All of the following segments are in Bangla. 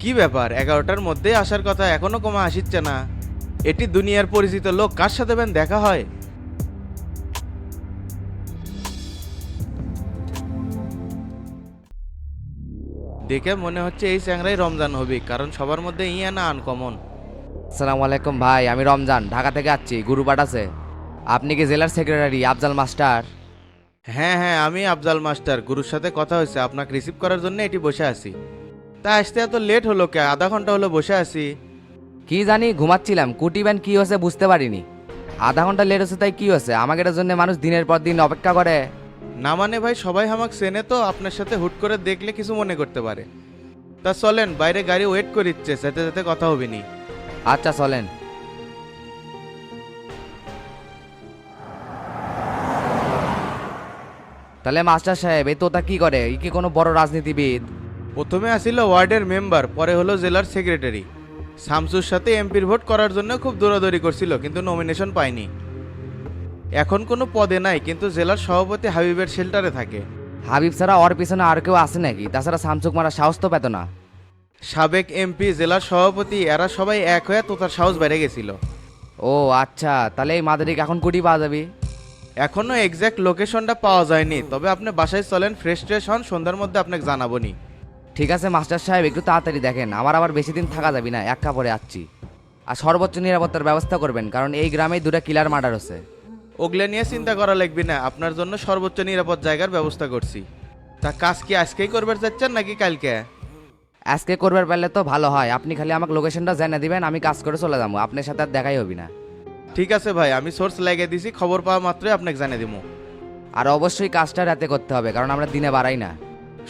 কি ব্যাপার? এগারোটার মধ্যে আসার কথা এখনও কমা আসিচ্ছে না। এটি দুনিয়ার পরিচিত লোক কার সাথে বেন দেখা হয়? দেখে মনে হচ্ছে এই চ্যাংরাই রমজান হবে কারণ সবার মধ্যে ইয়া না আনকমন। আসসালামু আলাইকুম ভাই আমি রমজান ঢাকা থেকে আসছি গুরুপাট আছে। আপনি কি জেলার সেক্রেটারি আফজাল মাস্টার? হ্যাঁ হ্যাঁ আমি আফজাল মাস্টার গুরুর সাথে কথা হয়েছে আপনাকে রিসিভ করার জন্য এটি বসে আছি। তা আসতে এত লেট হলো কে? আধা ঘণ্টা হলো বসে আছি। কি জানি ঘুমাচ্ছিলাম কুটি ব্যান কি হয়েছে বুঝতে পারিনি। আধা ঘণ্টা লেট হচ্ছে তাই কি হয়েছে? আমাকে এটার জন্য মানুষ দিনের পর দিন অপেক্ষা করে। না মানে ভাই সবাই আমাকে চেনে তো আপনার সাথে হুট করে দেখলে কিছু মনে করতে পারে। তা চলেন বাইরে গাড়ি ওয়েট করিচ্ছে সাথে সাথে কথা হবে নি। আচ্ছা চলেন। তাহলে মাস্টার সাহেব এই তোতা কি করে? ই কি কোনো বড় রাজনীতিবিদ? প্রথমে আসিল ওয়ার্ডের মেম্বার পরে হলো জেলার সেক্রেটারি। শামসুর সাথে এমপির ভোট করার জন্য খুব দৌড়াদৌড়ি করছিল কিন্তু নমিনেশন পায়নি। এখন কোনো পদে নাই কিন্তু জেলার সভাপতি হাবিবের শেল্টারে থাকে। হাবিব ছাড়া ওর পিছনে আর কেউ আছে নাকি? তাছাড়া সামসুক মারা সাহস তো পেত না। সাবেক এমপি জেলার সভাপতি এরা সবাই এক হয়ে তোতার সাহস বেড়ে গেছিল। ও আচ্ছা তাহলে এই মাদারিক এখন কুটি পাওয়া যাবে? এখনও এক্স্যাক্ট লোকেশনটা পাওয়া যায়নি তবে আপনি বাসায় চলেন ফ্রেশ ট্রেশ হন সন্ধ্যার মধ্যে আপনাকে জানাব নি। ঠিক আছে মাস্টার সাহেব একটু তাড়াতাড়ি দেখেন। আমার আবার বেশি দিন থাকা যাবে না এক কাপড়ে আসছি। আর সর্বোচ্চ নিরাপত্তার ব্যবস্থা করবেন কারণ এই গ্রামেই দুটা কিলার মার্ডার হচ্ছে। ওগুলো নিয়ে চিন্তা করা লাগবে না আপনার জন্য সর্বোচ্চ নিরাপদ জায়গার ব্যবস্থা করছি। তা কাজ কি আজকেই করবার যাচ্ছেন নাকি কালকে? আজকে করবার পারলে তো ভালো হয় আপনি খালি আমাকে লোকেশনটা জানিয়ে দিবেন আমি কাজ করে চলে যাব আপনার সাথে আর দেখাই হবি না। ঠিক আছে ভাই আমি সোর্স লাগিয়ে দিছি খবর পাওয়া মাত্রই আপনাকে জানিয়ে দিব আর অবশ্যই কাজটা রাতে করতে হবে কারণ আমরা দিনে বাড়াই না।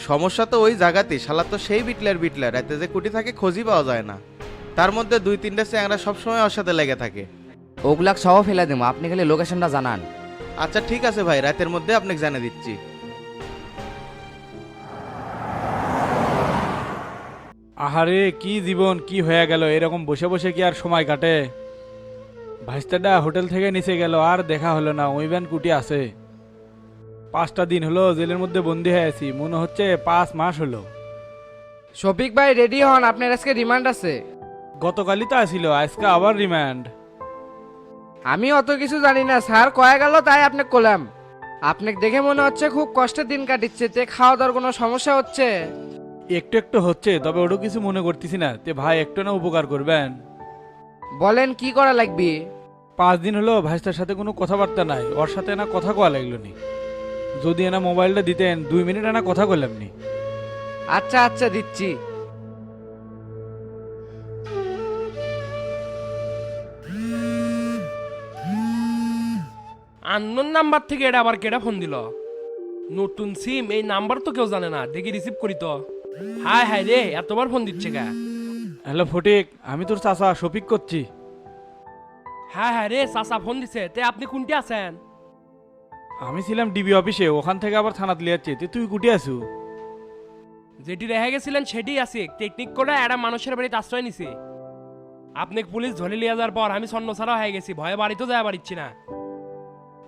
সমস্যা তো ওই জায়গাতেই শালা তো সেই বিটলার বিটলার রাতে যে কুটি থাকে খোঁজই পাওয়া যায় না। তার মধ্যে দুই তিনটে চ্যাংরা সবসময় ওর সাথে লেগে থাকে। ওগুলাক সহ ফেলে দেবো আপনি খালি লোকেশনটা জানান। আচ্ছা ঠিক আছে ভাই রাতের মধ্যে আপনাকে জানিয়ে দিচ্ছি। আহারে কি জীবন কি হয়ে গেল? এরকম বসে বসে কি আর সময় কাটে? ভাইস্তাটা হোটেল থেকে নিচে গেল আর দেখা হলো না ওই ব্যান কুটি আছে। পাঁচটা দিন হলো জেলের মধ্যে বন্দি হয়ে আছি। মনে হচ্ছে পাঁচ মাস হলো। শফিক ভাই রেডি হন? আপনার আজকে রিমান্ড আছে? গতকালই তো আসিল আজকে আবার রিমান্ড আমি অত কিছু জানি না স্যার। কয়ে গেল তাই আপনাকে কলাম। আপনাকে দেখে মনে হচ্ছে খুব কষ্টের দিন কাটিচ্ছে। তে খাওয়া দাওয়ার কোনো সমস্যা হচ্ছে? একটু একটু হচ্ছে তবে ওটা কিছু মনে করতেছি না। তে ভাই একটু না উপকার করবেন। বলেন কি করা লাগবে? পাঁচ দিন হলো ভাইস্তার সাথে কোনো কথাবার্তা নাই। ওর সাথে না কথা কওয়া লাগল নি। যদি এনা মোবাইলটা দিতেন দুই মিনিট এনা কথা কইলাম নি। আচ্ছা আচ্ছা দিচ্ছি। আননোন নাম্বার থেকে এটা আবার কেডা ফোন দিল? নতুন সিম এই নাম্বার তো কেউ জানে না দেখি রিসিভ করি তো। হাই হাই রে এতবার ফোন দিচ্ছে গা হ্যালো ফটিক আমি তোর চাচা শফিক করছি। হ্যাঁ হ্যাঁ রে চাচা ফোন দিছে তে আপনি কোনটি আছেন? আমি ছিলাম ডিবি অফিসে ওখান থেকে আবার থানাত লিয়াচ্ছি তুই তুই কুটি আসু যেটি রেহে গেছিলেন সেটি আছে। টেকনিক করে একটা মানুষের বাড়িতে আশ্রয় নিছি। আপনি পুলিশ ধরে লিয়ে যাওয়ার পর আমি ছাড়া হয়ে গেছি। ভয়ে বাড়িতেও যাওয়া পারছি না।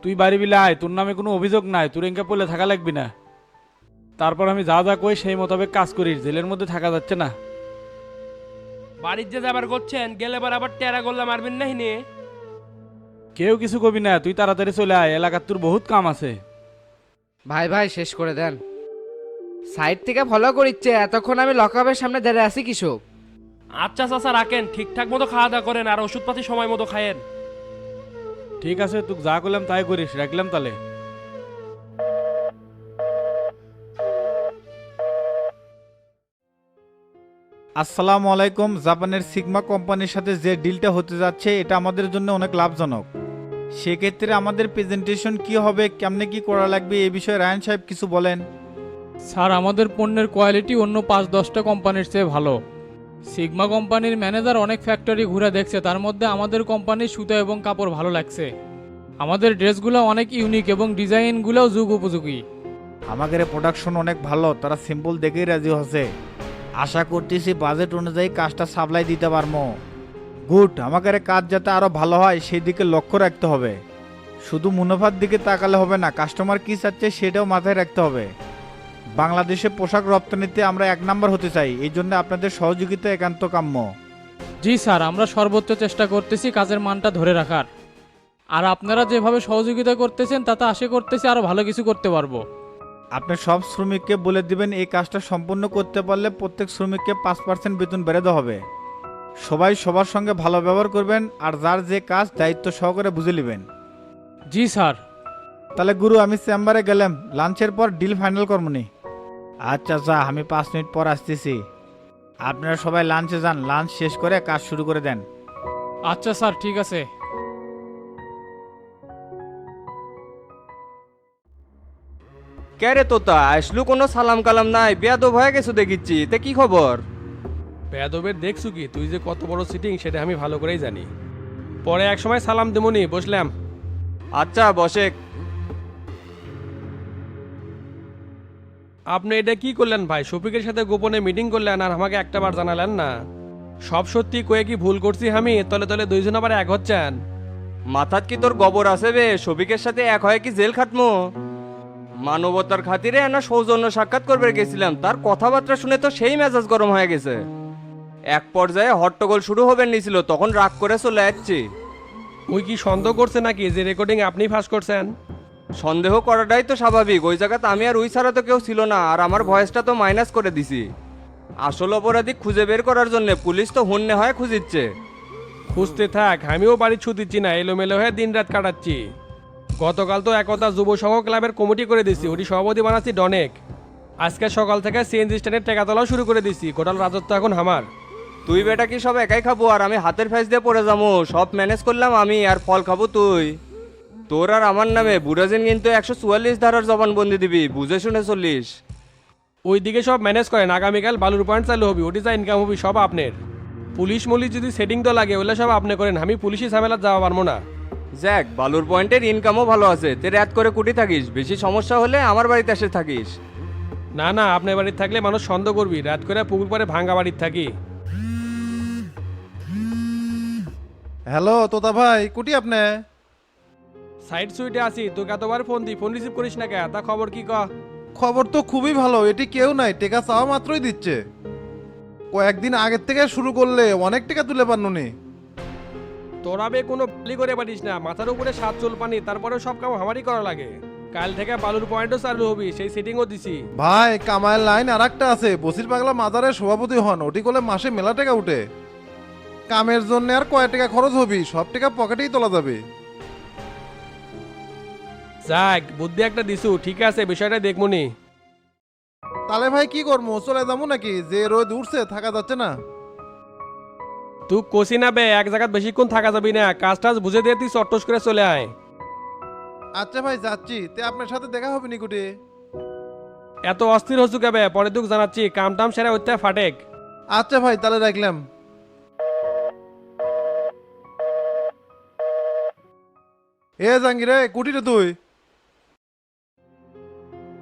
তুই বাড়ি বিলে আয় তোর নামে কোনো অভিযোগ নাই। তোর এঙ্কা পড়লে থাকা লাগবি না। তারপর আমি যা যা কই সেই মোতাবেক কাজ করিস। জেলের মধ্যে থাকা যাচ্ছে না। বাড়ির যে যাবার করছেন গেলে এবার আবার টেরা গোল্লা মারবেন না হিনে কেউ কিছু কবি না তুই তাড়াতাড়ি চলে আয় এলাকার তোর বহুত কাম আছে। ভাই ভাই শেষ করে দেন। সাইড থেকে ফলো করিচ্ছে এতক্ষণ আমি লকআপের সামনে দাঁড়িয়ে আছি কৃষক। আচ্ছা চাচা রাখেন ঠিকঠাক মতো খাওয়া দাওয়া করেন আর ওষুধপাতি সময় মতো খায়েন ঠিক আছে তুই যা করলাম তাই করিস রাখলাম তাহলে আসসালামু আলাইকুম জাপানের সিগমা কোম্পানির সাথে যে ডিলটা হতে যাচ্ছে এটা আমাদের জন্য অনেক লাভজনক। সেক্ষেত্রে আমাদের প্রেজেন্টেশন কি হবে? কেমনে কি করা লাগবে? এ বিষয়ে রায়ন সাহেব কিছু বলেন। স্যার আমাদের পণ্যের কোয়ালিটি অন্য পাঁচ দশটা কোম্পানির চেয়ে ভালো। সিগমা কোম্পানির ম্যানেজার অনেক ফ্যাক্টরি ঘুরে দেখছে তার মধ্যে আমাদের কোম্পানির সুতো এবং কাপড় ভালো লাগছে। আমাদের ড্রেসগুলো অনেক ইউনিক এবং ডিজাইনগুলোও যুগ উপযোগী। আমাদের প্রোডাকশন অনেক ভালো তারা সিম্পল দেখেই রাজি হচ্ছে। আশা করতেছি বাজেট অনুযায়ী কাজটা সাপ্লাই দিতে পারব। গুড আমাদের কাজ যাতে আরও ভালো হয় সেই দিকে লক্ষ্য রাখতে হবে। শুধু মুনাফার দিকে তাকালে হবে না কাস্টমার কি চাচ্ছে সেটাও মাথায় রাখতে হবে। বাংলাদেশে পোশাক রপ্তানিতে আমরা এক নম্বর হতে চাই এই জন্য আপনাদের সহযোগিতা একান্ত কাম্য। জি স্যার আমরা সর্বোচ্চ চেষ্টা করতেছি কাজের মানটা ধরে রাখার। আর আপনারা যেভাবে সহযোগিতা করতেছেন তাতে আশা করতেছি আরও ভালো কিছু করতে পারব। আপনি সব শ্রমিককে বলে দিবেন এই কাজটা সম্পূর্ণ করতে পারলে প্রত্যেক শ্রমিককে পাঁচ পার্সেন্ট বেতন বেড়ে দেওয়া হবে। সবাই সবার সঙ্গে ভালো ব্যবহার করবেন আর যার যে কাজ দায়িত্ব সহকারে বুঝে নেবেন। জি স্যার। তাহলে গুরু আমি চেম্বারে গেলাম। লাঞ্চের পর ডিল ফাইনাল করবনি আচ্ছা যা আমি পাঁচ মিনিট পর আসতেছি। আপনারা সবাই লাঞ্চে যান। লাঞ্চ শেষ করে কাজ শুরু করে দেন। আচ্ছা স্যার ঠিক আছে। কে রে তোতা? আসলু কোনো সালাম কালাম নাই। বেয়াদব হয়ে গেছো দেখিচ্ছি। তে কি খবর? বেয়াদবের দেখছু কি? তুই যে কত বড় সিটিং সেটা আমি ভালো করেই জানি। পরে এক সময় সালাম দেমনি বসলাম। আচ্ছা বসে আপনি এটা কি করলেন ভাই? শফিকের সাথে গোপনে মিটিং করলেন আর আমাকে একটা বার জানালেন না। সব সত্যি কয়ে কি ভুল করছি আমি? তলে তলে দুইজন আবার এক হচ্ছেন। মাথাত কি তোর গবর আছে বে? শফিকের সাথে এক হয় কি জেল খাটমো? মানবতার খাতিরে না সৌজন্য সাক্ষাৎ করবে গেছিলাম? তার কথাবার্তা শুনে তো সেই মেজাজ গরম হয়ে গেছে। এক পর্যায়ে হট্টগোল শুরু হবে নিছিল তখন রাগ করে চলে যাচ্ছি। ওই কি সন্দেহ করছে নাকি? যে রেকর্ডিং আপনি ফাঁস করছেন? সন্দেহ করাটাই তো স্বাভাবিক ওই জায়গাতে আমি আর ওই ছাড়া তো কেউ ছিল না আর আমার ভয়েসটা তো মাইনাস করে দিছি। আসল অপরাধী খুঁজে বের করার জন্য পুলিশ তো হন্যে হয় খুঁজিচ্ছে। খুঁজতে থাক আমিও বাড়ি ছুটিচ্ছি না এলোমেলো হয়ে দিন রাত কাটাচ্ছি। গতকাল তো একতা যুব সংঘ ক্লাবের কমিটি করে দিছি ওটি সভাপতি বানাচ্ছি ডনেক। আজকে সকাল থেকে সিএনজি স্ট্যান্ডের টেকা তোলাও শুরু করে দিছি গোটাল রাজত্ব এখন আমার। তুই বেটা কি সব একাই খাব? আর আমি হাতের ফেস দিয়ে পড়ে যাব। সব ম্যানেজ করলাম আমি আর ফল খাব তুই। তোর আর আমার নামে বুড়াজিন কিন্তু একশো চুয়াল্লিশ ধারার জবানবন্দি দিবি বুঝে শুনে চল্লিশ ওইদিকে সব ম্যানেজ করেন আগামীকাল বালুর পয়েন্ট চালু হবি ওটি যা ইনকাম হবি সব আপনার। পুলিশ মুলিশ যদি সেটিং তো লাগে ওগুলো সব আপনি করেন আমি পুলিশি ঝামেলা যাওয়া পারব না। যাক বালুর পয়েন্টের ইনকামও ভালো আছে তে রাত করে কুটি থাকিস বেশি সমস্যা হলে আমার বাড়িতে এসে থাকিস। না না আপনার বাড়িতে থাকলে মানুষ সন্দেহ করবি রাত করে পুকুর পরে ভাঙ্গা বাড়িতে থাকি। হ্যালো তোতা ভাই কুটি আপনি? সাইড সুইটে আসি তোকে এতবার ফোন দিই ফোন রিসিভ করিস না কে? তা খবর কি ক? খবর তো খুবই ভালো এটি কেউ নাই টেকা চাওয়া মাত্রই দিচ্ছে। কয়েকদিন আগের থেকে শুরু করলে অনেক টাকা তুলে পারনুনি তোরা বে কোনো বালি করে পারিস না মাথার উপরে সাত চুল পানি তারপরে সব কাম আমারই করা লাগে। কাল থেকে বালুর পয়েন্টও চালু হবি সেই সেটিংও দিছি। ভাই কামায়ের লাইন আর একটা আছে বসির পাগলা মাজারের সভাপতি হন ওটি করলে মাসে মেলা টাকা উঠে। কামের জন্য আর কয় টাকা খরচ হবি? সব টাকা পকেটেই তোলা যাবে। যাক বুদ্ধি একটা দিছু ঠিক আছে বিষয়টা দেখমুনি তাহলে ভাই কি করব চলে যাব নাকি? যে রোদ উঠছে থাকা যাচ্ছে না। তুই কষি না বে এক জায়গায় বেশিক্ষণ থাকা যাবি না কাজ টাজ বুঝে দিয়ে তুই চট্টস করে চলে আয়। আচ্ছা ভাই যাচ্ছি। তে আপনার সাথে দেখা হবে নিকুটি এত অস্থির হচ্ছু কেবে? পরে তুক জানাচ্ছি কাম টাম সেরা হইতে ফাটেক। আচ্ছা ভাই তাহলে রাখলাম। এ জাঙ্গিরে কুটিরে তুই।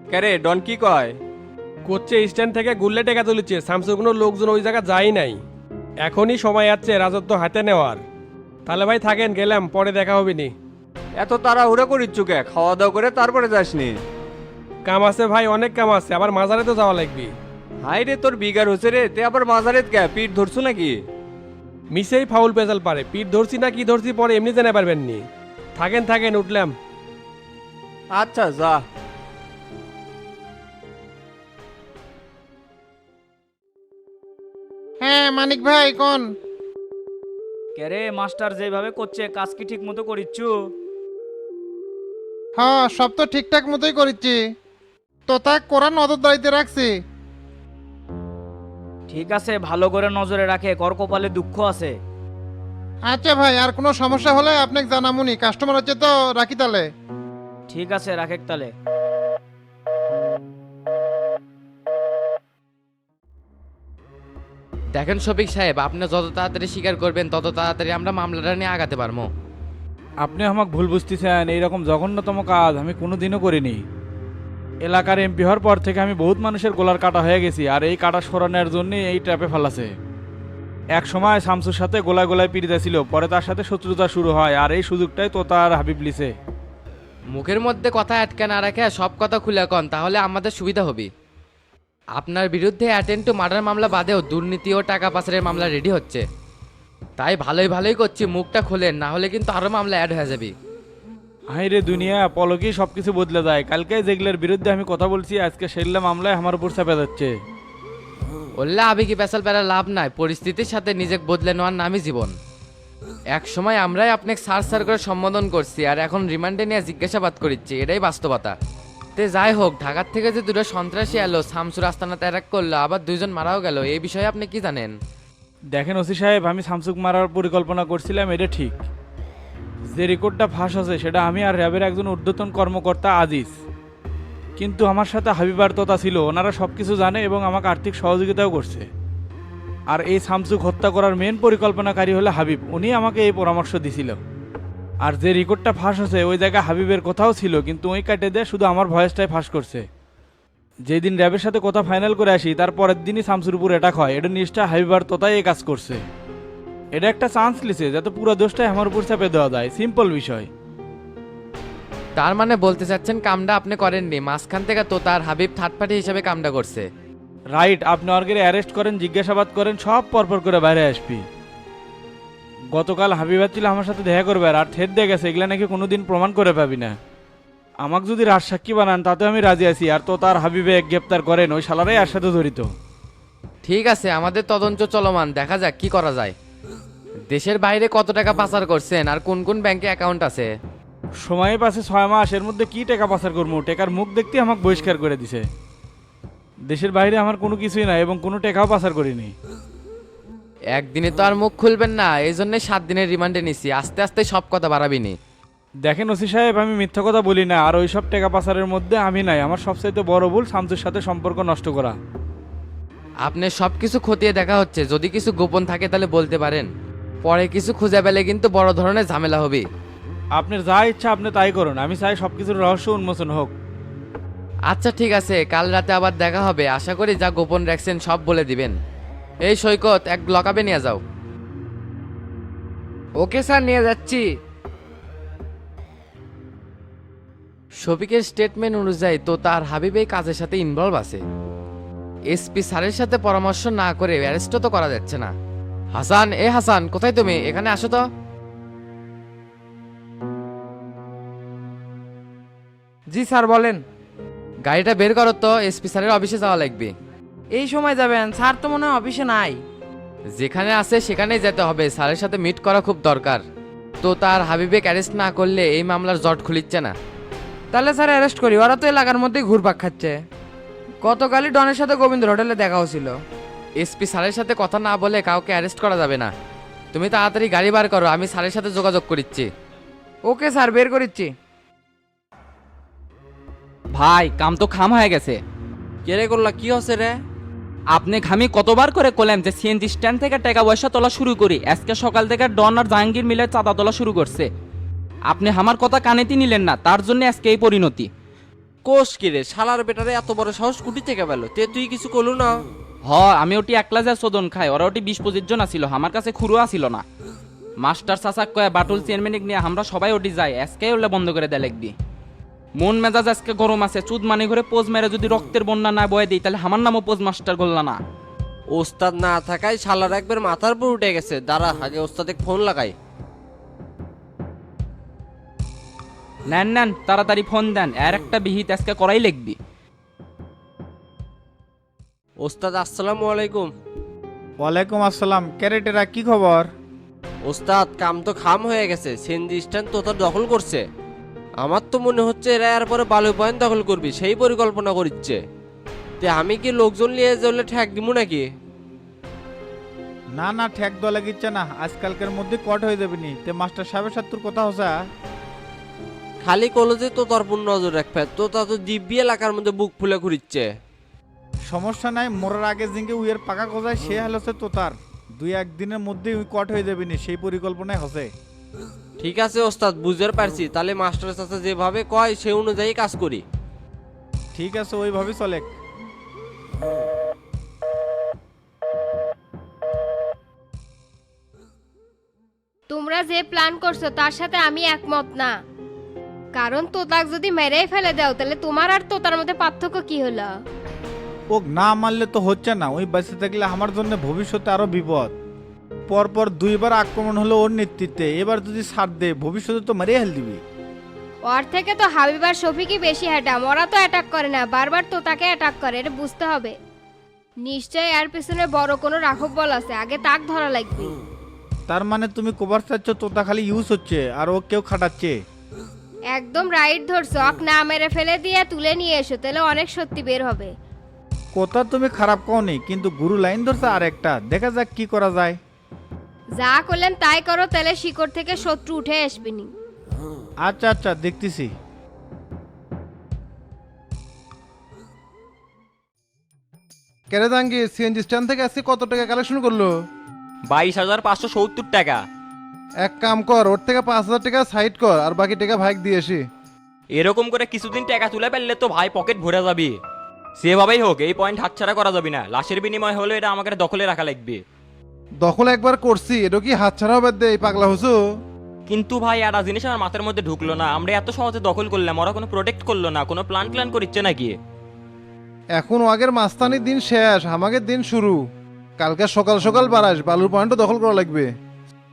ক্যারে ডন কি কয়? করছে স্ট্যান্ড থেকে গুল্লে টেকা তুলেছে স্যামসুং লোকজন ওই জায়গা যায় নাই। এখনই সময় আছে রাজত্ব হাতে নেওয়ার। তাহলে ভাই থাকেন গেলাম পরে দেখা হবে নি এত তাড়াহুড়ো করিচ্ছু কে? খাওয়া দাওয়া করে তারপরে যাসনি? কাম আছে ভাই অনেক কাম আছে আবার মাজারে তো যাওয়া লাগবে। হাই রে তোর বিগার হচ্ছে রে তে আবার মাজারেত কে? পিঠ ধরছু নাকি? মিসেই ফাউল পেজাল পারে পিঠ ধরছি না কি ধরছি পরে এমনি জানা পারবেন নি। থাকেন থাকেন উঠলাম। আচ্ছা যা। হ্যাঁ মানিক ভাই কোন? ক্যারে মাস্টার যেভাবে করছে কাজ কি ঠিক মতো করিচ্ছু? হ্যাঁ সব তো ঠিকঠাক মতোই করিচ্ছি। তো তা কোরআন নজরদারিতে রাখছি। ঠিক আছে ভালো করে নজরে রাখে কর কপালে দুঃখ আছে। আচ্ছা ভাই আর কোনো সমস্যা হলে আপনাকে জানামুনি। কাস্টমার হচ্ছে তো রাখি তাহলে ঠিক আছে রাখে তালে। দেখেন শফিক সাহেব আপনি যত তাড়াতাড়ি স্বীকার করবেন তত তাড়াতাড়ি আমরা মামলাটা নিয়ে আগাতে পারব। আপনি আমাকে ভুল বুঝতেছেন এইরকম জঘন্যতম কাজ আমি কোনোদিনও করিনি। এলাকার এমপি হওয়ার পর থেকে আমি বহুত মানুষের গোলার কাটা হয়ে গেছি আর এই কাটা সরানোর জন্য এই ট্র্যাপে ফেলাছে। এক সময় শামসুর সাথে গোলায় গোলায় পিড়িতে ছিল পরে তার সাথে শত্রুতা শুরু হয় আর এই সুযোগটাই তো তার হাবিব লিছে। মুখের মধ্যে কথা আটকে না রাখে সব কথা খুলে কন তাহলে আমাদের সুবিধা হবে। আপনার বিরুদ্ধে অ্যাটেন্ড টু মার্ডার মামলা বাদেও দুর্নীতি ও টাকা পাচারের মামলা রেডি হচ্ছে। তাই ভালোই ভালোই করছি মুখটা খোলেন না হলে কিন্তু আরও মামলা অ্যাড হয়ে যাবে। হাই রে দুনিয়া পলকেই সব কিছু বদলে যায়। কালকে যেগুলোর বিরুদ্ধে আমি কথা বলছি আজকে সেগুলো মামলায় আমার উপর চাপে যাচ্ছে বললে আবেগি পেশাল পেরা লাভ নাই? পরিস্থিতির সাথে নিজেকে বদলে নেওয়ার নামই জীবন। এক সময় আমরাই আপনাকে সার সার করে সম্বোধন করছি আর এখন রিমান্ডে নিয়ে জিজ্ঞাসাবাদ করিচ্ছি, এটাই বাস্তবতা। তে যাই হোক, ঢাকার থেকে যে দুটো সন্ত্রাসী এলো, শামসুর আস্তানাতে অ্যাটাক করল, আবার দুইজন মারাও গেল এই বিষয়ে আপনি কি জানেন? দেখেন ওসি সাহেব, আমি সামসুক মারার পরিকল্পনা করছিলাম, এটা ঠিক। যে রেকর্ডটা ফাঁস আছে সেটা আমি আর র্যাবের একজন ঊর্ধ্বতন কর্মকর্তা আজিজ। কিন্তু আমার সাথে হাবিবার তোতা ছিল। ওনারা সব কিছু জানে এবং আমাকে আর্থিক সহযোগিতাও করছে। আর এই সামসুক হত্যা করার মেন পরিকল্পনাকারী হলো হাবিব। উনি আমাকে এই পরামর্শ দিছিল। আর যে রেকর্ডটা ফাঁস হচ্ছে ওই জায়গায় হাবিবের কথাও ছিল, কিন্তু ওই কাটে দিয়ে শুধু আমার ভয়েসটাই ফাঁস করছে। যেদিন র্যাবের সাথে কথা ফাইনাল করে আসি, তার পরের দিনই শামসুর উপর অ্যাটাক হয়। এটা নিশ্চয় হাবিবার তোতাই এই কাজ করছে। এটা একটা চান্স লিছে যাতে পুরো দোষটাই আমার উপর চাপে দেওয়া যায়। সিম্পল বিষয়। তার মানে বলতে চাচ্ছেন কামটা আপনি করেননি মাঝখান থেকে তো তার হাবিব থার্ড পার্টি হিসেবে কামটা করছে। রাইট আপনি অর্গের অ্যারেস্ট করেন জিজ্ঞাসাবাদ করেন সব পরপর করে বাইরে আসবি। গতকাল হাবিবার ছিল আমার সাথে দেখা করবে আর থেট দিয়ে গেছে এগুলা নাকি কোনোদিন প্রমাণ করে পাবি না। আমাকে যদি রাজসাক্ষী বানান তাতে আমি রাজি আছি আর তো তার হাবিবে গ্রেপ্তার করেন ওই শালারাই আর সাথে জড়িত। ঠিক আছে আমাদের তদন্ত চলমান দেখা যাক কি করা যায়। দেশের বাইরে কত টাকা পাচার করছেন আর কোন কোন ব্যাংকে অ্যাকাউন্ট আছে? সময় পাশে ছয় মাস এর মধ্যে কি টাকা পাচার করব? টাকার মুখ দেখতে আমাকে বহিষ্কার করে দিছে। দেশের বাইরে আমার কোনো কিছুই নাই এবং কোনো টাকাও পাচার করিনি। একদিনে তো আর মুখ খুলবেন না এই জন্য সাত দিনের রিমান্ডে নিছি। আস্তে আস্তে সব কথা বাড়াবিনি। দেখেন ওসি সাহেব আমি মিথ্যা কথা বলি না আর ওইসব টাকা পাচারের মধ্যে আমি নাই। আমার সবচাইতে বড় ভুল শামসুর সাথে সম্পর্ক নষ্ট করা। আপনি সব কিছু খতিয়ে দেখা হচ্ছে। যদি কিছু গোপন থাকে তাহলে বলতে পারেন। পরে কিছু খুঁজে পেলে কিন্তু বড় ধরনের ঝামেলা হবে। আপনার যা ইচ্ছা আপনি তাই করুন। আমি চাই সব কিছুর রহস্য উন্মোচন হোক। আচ্ছা ঠিক আছে। কাল রাতে আবার দেখা হবে। আশা করি যা গোপন রাখছেন সব বলে দিবেন। এই সৈকত, এক লকাবে নিয়ে যাও। ওকে স্যার, নিয়ে যাচ্ছি। শফিকের স্টেটমেন্ট অনুযায়ী তো তার হাবিব কাজের সাথে ইনভলভ আছে। এসপি স্যারের সাথে পরামর্শ না করে অ্যারেস্টও তো করা যাচ্ছে না। হাসান, এ হাসান, কোথায় তুমি? এখানে আসো তো। জি স্যার বলেন। গাড়িটা বের করো তো এসপি স্যারের অফিসে যাওয়া লাগবে। এই সময় যাবেন স্যার তো মনে হয় অফিসে নাই। যেখানে আছে সেখানেই যেতে হবে স্যারের সাথে মিট করা খুব দরকার। তো তার হাবিবেক অ্যারেস্ট না করলে এই মামলার জট খুলিচ্ছে না। তাহলে স্যার অ্যারেস্ট করি ওরা তো এলাকার মধ্যেই ঘুরপাক খাচ্ছে। গতকালই ডনের সাথে গোবিন্দ হোটেলে দেখা হয়েছিল। এসপি স্যারের সাথে কথা না বলে কাউকে অ্যারেস্ট করা যাবে না। তুমি তাড়াতাড়ি গাড়ি বার করো আমি স্যারের সাথে যোগাযোগ করিচ্ছি। ওকে স্যার বের করিচ্ছি। ভাই কাম তো খাম হয়ে গেছে। কেরে করলা কি হচ্ছে রে? আপনি খামি কতবার করে কলাম যে সিএনজি স্ট্যান্ড থেকে টাকা পয়সা তোলা শুরু করি আজকে সকাল থেকে ডন আর জাহাঙ্গীর মিলে চাঁদা তোলা শুরু করছে। আপনি আমার কথা কানেতি নিলেন না তার জন্য আজকে এই পরিণতি। কোষ কিরে শালার বেটারে এত বড় সাহস কুটি থেকে পেল? তে তুই কিছু করলু না? হ আমি ওটি একলা যা সোদন খাই ওরা ওটি বিশ পঁচিশ জন আসিল আমার কাছে খুরু আসিল না। মাস্টার চাচাক কয়া বাটুল চেয়ারম্যানিক নিয়ে আমরা সবাই ওটি যাই আজকে ওলে বন্ধ করে দেয় লিখবি মন মেজাজ আজকে গরম আছে চুদ মানে ঘরে পোজ মেরে যদি রক্তের বন্যা না বয়ে দিই তাহলে আমার নামও পোজ মাস্টার গোল্লা না। ওস্তাদ না থাকায় শালার একবার মাথার উপর উঠে গেছে। দাঁড়া আগে ওস্তাদে ফোন লাগাই। নেন নেন তাড়াতাড়ি ফোন দেন আর একটা বিহিত আজকে করাই লিখবি ওস্তাদ আসসালামু আলাইকুম। ওয়ালাইকুম আসসালাম ক্যারেটেরা কি খবর? ওস্তাদ কাম তো খাম হয়ে গেছে সেন্দি স্ট্যান্ড তো তোর দখল করছে। আমার তো মনে হচ্ছে এরা এর পরে বালু পয়েন্ট দখল করবি সেই পরিকল্পনা করিচ্ছে। তে আমি কি লোকজন নিয়ে চলে ঠেক দিব নাকি? না না ঠেক দেওয়া লাগিচ্ছে না। আজকালকার মধ্যে কট হয়ে যাবে নি। তে মাস্টার সাহেবের সাথে তোর কথা হসা খালি কলেজে তো তোর পূর্ণ নজর রাখবে তো তা তো দিব্যি এলাকার মধ্যে বুক ফুলে ঘুরিচ্ছে। সমস্যা নাই মরার আগে জিঙ্গে উইয়ের পাকা কোথায় সে হলেছে তো তার। দুই একদিনের মধ্যেই উই কট হয়ে যাবে নি সেই পরিকল্পনায় হসে ঠিক আছে ওস্তাদ বুঝতে পারছি। তাহলে মাস্টার চাচা যেভাবে কয় সে অনুযায়ী কাজ করি। ঠিক আছে ওইভাবেই চলে। তোমরা যে প্ল্যান করছ তার সাথে আমি একমত না। কারণ তোতাক যদি মেরেই ফেলে দাও তাহলে তোমার আর তোতার মধ্যে পার্থক্য কি হলো? ও না মারলে তো হচ্ছে না। ওই বেঁচে থাকলে আমার জন্য ভবিষ্যতে আরও বিপদ। পরপর দুইবার আক্রমণ হলো ওর নেতৃত্বে। এবার যদি ছাড় দে ভবিষ্যতে তো মারিয়ে হেল দিবি। ওর থেকে তো হাবিব আর শফিকই বেশি হ্যাটাম ওরা তো অ্যাটাক করে না বারবার তো তাকে অ্যাটাক করে এটা বুঝতে হবে। নিশ্চয়ই এর পিছনে বড় কোনো রাঘব বল আছে আগে তাক ধরা লাগবে। তার মানে তুমি কভার চাচ্ছ তোতা খালি ইউজ হচ্ছে আর ও কেউ খাটাচ্ছে? একদম রাইট ধরছো অক না মেরে ফেলে দিয়ে তুলে নিয়ে এসো তাহলে অনেক সত্যি বের হবে। কথা তুমি খারাপ কওনি কিন্তু গুরু লাইন ধরছে আর একটা দেখা যাক কি করা যায়। যা করলেন তাই করো তাহলে শিকড় থেকে শত্রু উঠে আসবে নি। আচ্ছা আচ্ছা দেখতেছি। কেরে দাঙ্গি সিএনজি স্ট্যান্ড থেকে আজকে কত টাকা কালেকশন করল? বাইশ হাজার পাঁচশো সত্তর টাকা। এক কাম কর ওর থেকে পাঁচ হাজার টাকা সাইড কর আর বাকি টাকা ভাইক দিয়ে আসি। এরকম করে কিছুদিন টাকা তুলে ফেললে তো ভাই পকেট ভরে যাবি। সেভাবেই হোক এই পয়েন্ট হাতছাড়া করা যাবে না। লাশের বিনিময় হলে এটা আমাকে দখলে রাখা লাগবে। দখল একবার করছি এটা কি হাত ছাড়াও বাদ দেয় পাগলা হুসু কিন্তু ভাই একটা জিনিস আমার মাথার মধ্যে ঢুকলো না। আমরা এত সহজে দখল করলাম ওরা কোনো প্রোটেক্ট করল না কোনো প্ল্যান প্ল্যান করিচ্ছে নাকি? এখন আগের মাস্তানির দিন শেষ আমাদের দিন শুরু। কালকে সকাল সকাল বাড়াস বালুর পয়েন্টও দখল করা লাগবে।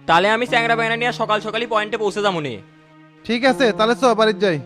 তাহলে আমি চ্যাংরা বাইনা নিয়ে সকাল সকালই পয়েন্টে পৌঁছে যাব ঠিক আছে তাহলে চ বাড়ির যাই।